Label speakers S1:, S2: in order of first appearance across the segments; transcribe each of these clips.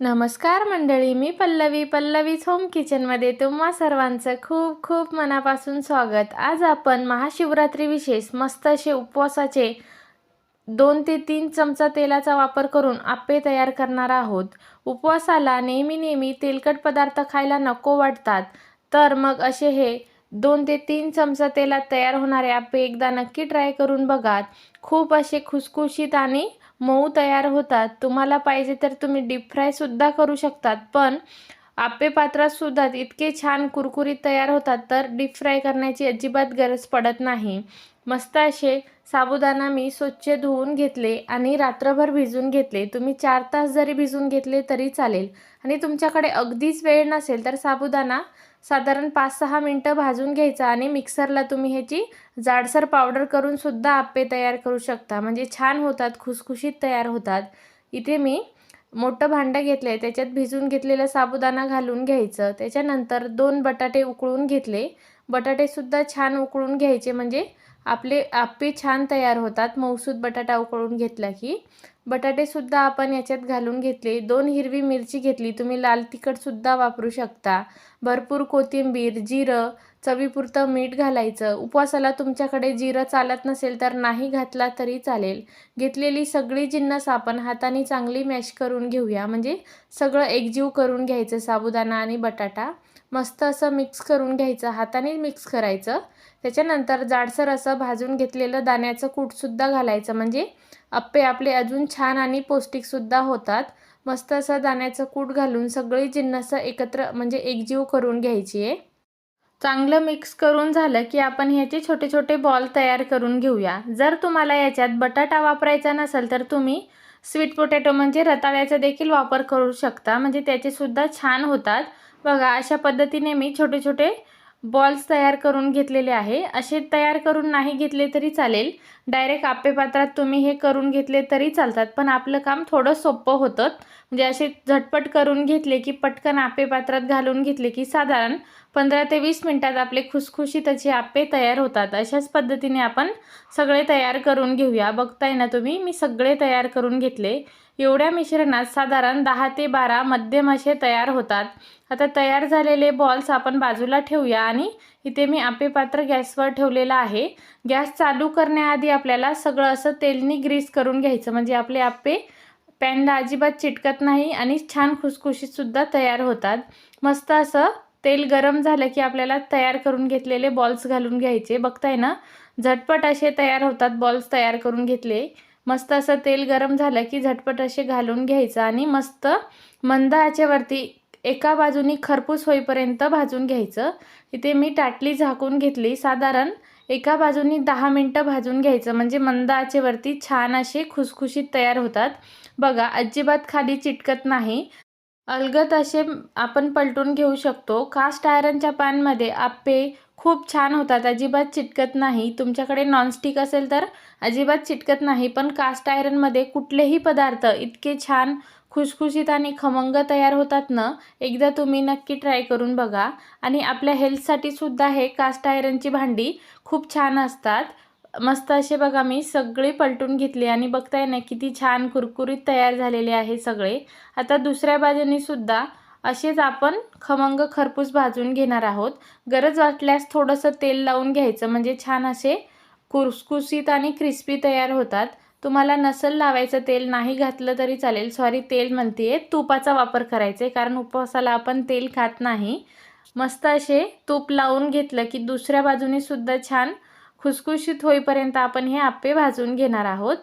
S1: नमस्कार मंडळी मी पल्लवी. पल्लवीज होम किचनमध्ये तुम्हा सर्वांचं खूप खूप मनापासून स्वागत. आज आपण महाशिवरात्री विशेष मस्त असे उपवासाचे दोन ते तीन चमचा तेलाचा वापर करून आप्पे तयार करणार आहोत. उपवासाला नेहमी नेहमी तेलकट पदार्थ खायला नको वाटतात. तर मग असे हे दोन ते तीन चमचा तेलात तयार होणारे आप्पे एकदा नक्की ट्राय करून बघा. खूप असे खुसखुशीत आणि मऊ तयार होतात. तुम्हाला पाहिजे तर तुम्ही डीप फ्रायसुद्धा करू शकतात पण आप्पे पात्रातसुद्धा इतके छान कुरकुरीत तयार होतात तर डीप फ्राय करण्याची अजिबात गरज पडत नाही. मस्त असे साबुदाणा मी स्वच्छ धुवून घेतले आणि रात्रभर भिजून घेतले. तुम्ही चार तास जरी भिजून घेतले तरी चालेल. आणि तुमच्याकडे अगदीच वेळ नसेल तर साबुदाणा साधारण पाच सहा मिनटं भाजून घ्यायचा आणि मिक्सरला तुम्ही ह्याची जाडसर पावडर करूनसुद्धा आप्पे तयार करू शकता. म्हणजे छान होतात खुसखुशीत तयार होतात. इथे मी मोठं भांडं घेतलं आहे त्याच्यात भिजून घेतलेलं साबुदाणा घालून घ्यायचं. त्याच्यानंतर दोन बटाटे उकळून घेतले. बटाटेसुद्धा छान उकळून घ्यायचे. म्हणजे आपले आप्पे छान तयार होतात. मौसूद बटाटा उकळून घेतला की. बटाटेसुद्धा आपण याच्यात घालून घेतले. दोन हिरवी मिरची घेतली. तुम्ही लाल तिखटसुद्धा वापरू शकता. भरपूर कोथिंबीर जिरं चवीपुरतं मीठ घालायचं. उपवासाला तुमच्याकडे जिरं चालत नसेल तर नाही घातला तरी चालेल. घेतलेली सगळी जिन्नस आपण हाताने चांगली मॅश करून घेऊया. म्हणजे सगळं एकजीव करून घ्यायचं. साबुदाणा आणि बटाटा. मस्त असं मिक्स करून घ्यायचं. हाताने मिक्स करायचं. त्याच्यानंतर जाडसर असं भाजून घेतलेलं दाण्याचं कूटसुद्धा घालायचं. म्हणजे अप्पे आपले अजून छान आणि पौष्टिकसुद्धा होतात. मस्त असं दाण्याचं कूट घालून सगळी जिन्नसं एकत्र म्हणजे एकजीव करून घ्यायची आहे. चांगलं मिक्स करून झालं की आपण ह्याचे छोटे छोटे बॉल तयार करून घेऊया. जर तुम्हाला याच्यात बटाटा वापरायचा नसेल तर तुम्ही स्वीट पोटॅटो म्हणजे रताळ्याचा देखील वापर करू शकता. म्हणजे त्याचेसुद्धा छान होतात. बघा अशा पद्धतीने मी छोटे छोटे बॉल्स तयार करून घेतलेले आहे. असे तयार करून नाही घेतले तरी चालेल. डायरेक्ट आपेपात्रात तुम्ही हे करून घेतले तरी चालतात. पण आपलं काम थोडं सोपं होतं. म्हणजे असे झटपट करून घेतले की पटकन आपेपात्रात घालून घेतले की साधारण पंधरा ते वीस मिनटात आपले खुसखुशीत असे आप्पे तयार होतात. अशाच पद्धतीने आपण सगळे तयार करून घेऊया. बघताय ना तुम्ही? मी सगळे तयार करून घेतले. एवढ्या मिश्रणात साधारण दहा ते बारा मध्यम असे तयार होतात. आता तयार झालेले बॉल्स आपण बाजूला ठेवूया आणि इथे मी आपे पात्र गॅसवर ठेवलेलं आहे. गॅस चालू करण्याआधी आपल्याला सगळं असं तेलनी ग्रीस करून घ्यायचं. म्हणजे आपले आप्पे पॅनला अजिबात चिटकत नाही आणि छान खुसखुशीतसुद्धा तयार होतात. मस्त असं तेल गरम झालं की आपल्याला तयार करून घेतलेले बॉल्स घालून घ्यायचे. बघताय ना? झटपट असे तयार होतात बॉल्स तयार करून घेतले. मस्त असं तेल गरम झालं की झटपट असे घालून घ्यायचं आणि मस्त मंद आचेवरती एका बाजूनी खरपूस होईपर्यंत भाजून घ्यायचं. इथे मी टाटली झाकून घेतली. साधारण एका बाजूनी दहा मिनटं भाजून घ्यायचं. म्हणजे मंद आचेवरती छान असे खुसखुशीत तयार होतात. बघा अजिबात खाली चिटकत नाही. अलगत असे आपण पलटून घेऊ शकतो. कास्ट आयरनच्या पॅनमध्ये आप्पे खूप छान होतात. अजिबात चिटकत नाही. तुमच्याकडे नॉनस्टिक असेल तर अजिबात चिटकत नाही पण कास्ट आयरनमध्ये कुठलेही पदार्थ इतके छान खुशखुशीत आणि खमंग तयार होतात ना एकदा तुम्ही नक्की ट्राय करून बघा. आणि आपल्या हेल्थसाठी सुद्धा हे कास्ट आयरनची भांडी खूप छान असतात. मस्त असे बघा मी सगळे पलटून घेतले आणि बघताय ना किती छान कुरकुरीत तयार झालेले आहे सगळे. आता दुसऱ्या बाजूने सुद्धा असेच आपण खमंग खरपूस भाजून घेणार आहोत. गरज वाटल्यास थोडंसं तेल लावून घ्यायचं म्हणजे छान असे कुसकुसीत आणि क्रिस्पी तयार होतात. तुम्हाला नसल लावायचं तेल नाही घातलं तरी चालेल. सॉरी तेल म्हणते तुपाचा वापर करायचा आहे कारण उपवासाला आपण तेल खात नाही. मस्त असे तूप लावून घेतलं की दुसऱ्या बाजूने सुद्धा छान खुसखुशीत होईपर्यंत आपण हे आप्पे भाजून घेणार आहोत.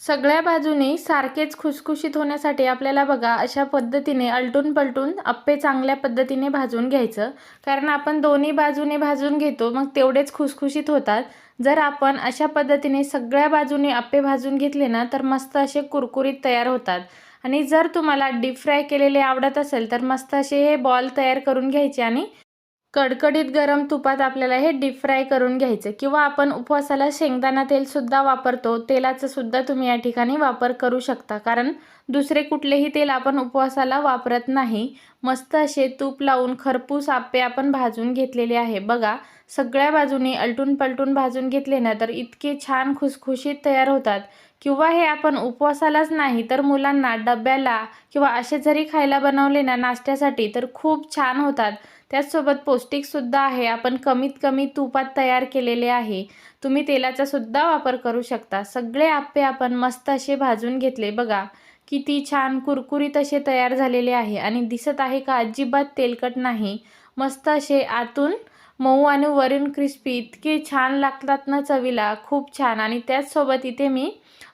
S1: सगळ्या बाजूनी सारखेच खुसखुशीत होण्यासाठी आपल्याला बघा अशा पद्धतीने अलटून पलटून अप्पे चांगल्या पद्धतीने भाजून घ्यायचं. कारण आपण दोन्ही बाजूने भाजून घेतो मग तेवढेच खुसखुशीत होतात. जर आपण अशा पद्धतीने सगळ्या बाजूने अप्पे भाजून घेतले ना तर मस्त असे कुरकुरीत तयार होतात. आणि जर तुम्हाला डीप फ्राय केलेले आवडत असेल तर मस्त असे हे बॉल तयार करून घ्यायचे आणि कडकडीत गरम तुपात आपल्याला हे डीप फ्राय करून घ्यायचं किंवा आपण उपवासाला शेंगदाणा तेलसुद्धा वापरतो. तेलाचं सुद्धा तुम्ही या ठिकाणी वापर करू शकता. कारण दुसरे कुठलेही तेल आपण उपवासाला वापरत नाही. मस्त असे तूप लावून खरपूस आपे आपण भाजून घेतलेले आहे. बघा सगळ्या बाजूने अलटून पलटून भाजून घेतले ना तर इतके छान खुसखुशीत तयार होतात. किंवा हे आपण उपवासालाच नाही तर मुलांना डब्याला किंवा असे जरी खायला बनवले ना नाश्त्यासाठी तर खूप छान होतात. त्याचसोबत पौष्टिकसुद्धा आहे. आपण कमीत कमी तुपात तयार केलेले आहे. तुम्ही तेलाचासुद्धा वापर करू शकता. सगळे आप्पे आपण मस्त असे भाजून घेतले. बघा किती छान कुरकुरीत असे तयार झालेले आहे. आणि दिसत आहे का? अजिबात तेलकट नाही. मस्त असे आतून मऊ आणि वरून क्रिस्पी इतके छान लागतात ना चवीला. खूप छान. आणि त्याचसोबत इथे मी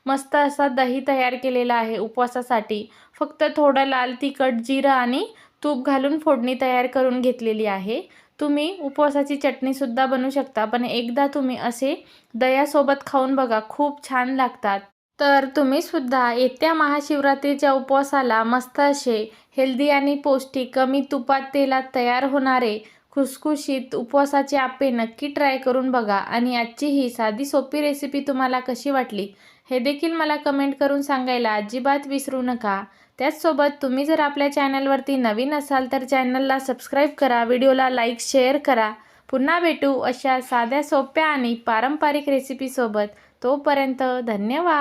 S1: मस्त असा दही तयार केलेला आहे उपवासासाठी. फक्त थोडं लाल तिखट जिरं आणि तूप घालून फोडणी तयार करून घेतलेली आहे. तुम्ही उपवासाची चटणीसुद्धा बनवू शकता पण एकदा तुम्ही असे दह्यासोबत खाऊन बघा. खूप छान लागतात. तर तुम्ही सुद्धा येत्या महाशिवरात्रीच्या उपवासाला मस्त असे हेल्दी आणि पौष्टिक कमी तुपात तेलात तयार होणारे खुसखुशीत उपवासाचे आप्पे नक्की ट्राय करून बघा. आणि आजची ही साधी सोपी रेसिपी तुम्हाला कशी वाटली हे देखील मला कमेंट करून सांगायला अजिबात विसरू नका. त्याचसोबत तुम्ही जर आपल्या चॅनलवरती नवीन असाल तर चॅनलला सबस्क्राईब करा व्हिडिओला लाईक शेअर करा. पुन्हा भेटू अशा साध्या सोप्या आणि पारंपरिक रेसिपीसोबत तोपर्यंत धन्यवाद!